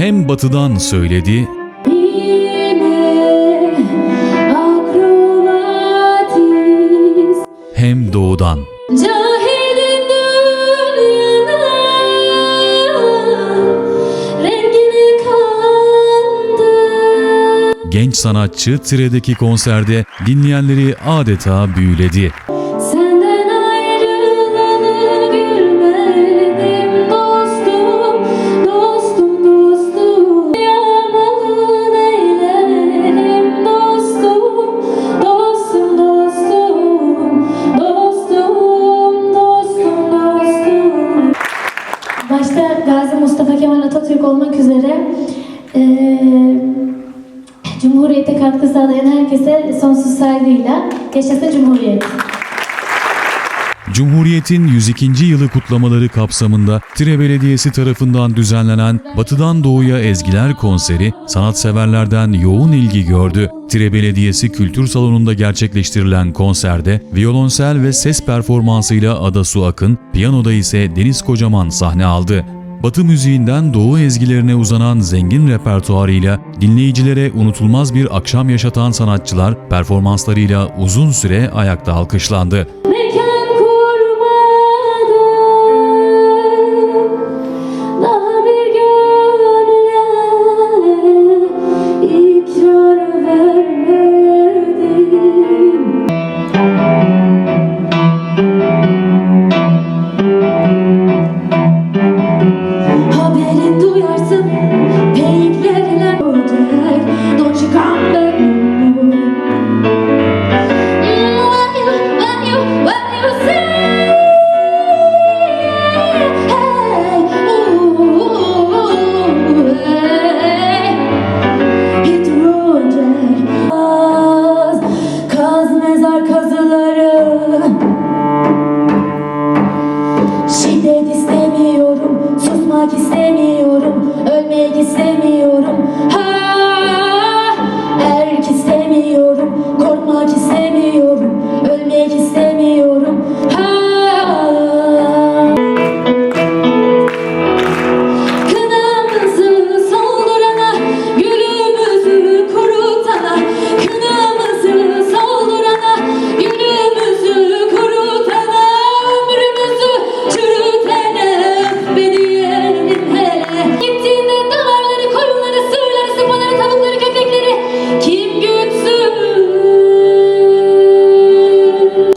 hem batıdan söyledi hem doğudan. Genç sanatçı Tire'deki konserde dinleyenleri adeta büyüledi. Başta Gazi Mustafa Kemal Atatürk olmak üzere eee Cumhuriyete katkı sağlayan herkese sonsuz saygıyla yaşasın Cumhuriyet. Cumhuriyet'in 102. yılı kutlamaları kapsamında Tire Belediyesi tarafından düzenlenen Batıdan Doğuya Ezgiler konseri sanatseverlerden yoğun ilgi gördü. Tire Belediyesi Kültür Salonu'nda gerçekleştirilen konserde violonsel ve ses performansıyla Ada Su Akın, piyanoda ise Deniz Kocaman sahne aldı. Batı müziğinden Doğu ezgilerine uzanan zengin repertuarıyla dinleyicilere unutulmaz bir akşam yaşatan sanatçılar performanslarıyla uzun süre ayakta alkışlandı. conquistei.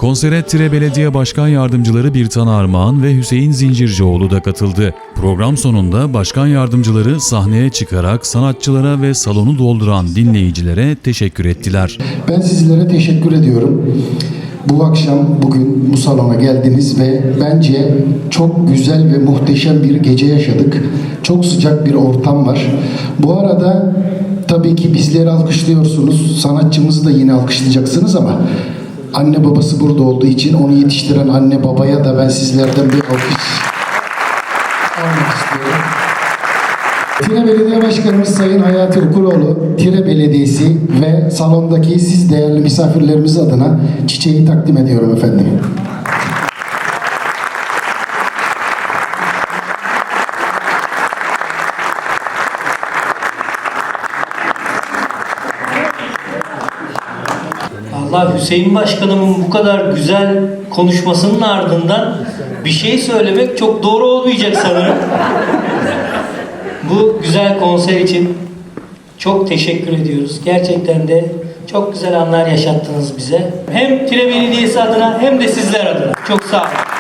Konsere Tire Belediye Başkan Yardımcıları Birtan Armağan ve Hüseyin Zincircioğlu da katıldı. Program sonunda başkan yardımcıları sahneye çıkarak sanatçılara ve salonu dolduran dinleyicilere teşekkür ettiler. Ben sizlere teşekkür ediyorum. Bu akşam bugün bu salona geldiniz ve bence çok güzel ve muhteşem bir gece yaşadık. Çok sıcak bir ortam var. Bu arada tabii ki bizleri alkışlıyorsunuz. Sanatçımızı da yine alkışlayacaksınız ama anne babası burada olduğu için onu yetiştiren anne babaya da ben sizlerden bir alkış almak istiyorum. Tire Belediye Başkanımız Sayın Hayati Okuroğlu, Tire Belediyesi ve salondaki siz değerli misafirlerimiz adına çiçeği takdim ediyorum efendim. Allah Hüseyin Başkanımın bu kadar güzel konuşmasının ardından bir şey söylemek çok doğru olmayacak sanırım. bu güzel konser için çok teşekkür ediyoruz. Gerçekten de çok güzel anlar yaşattınız bize. Hem Tire Belediyesi adına hem de sizler adına. Çok sağ olun.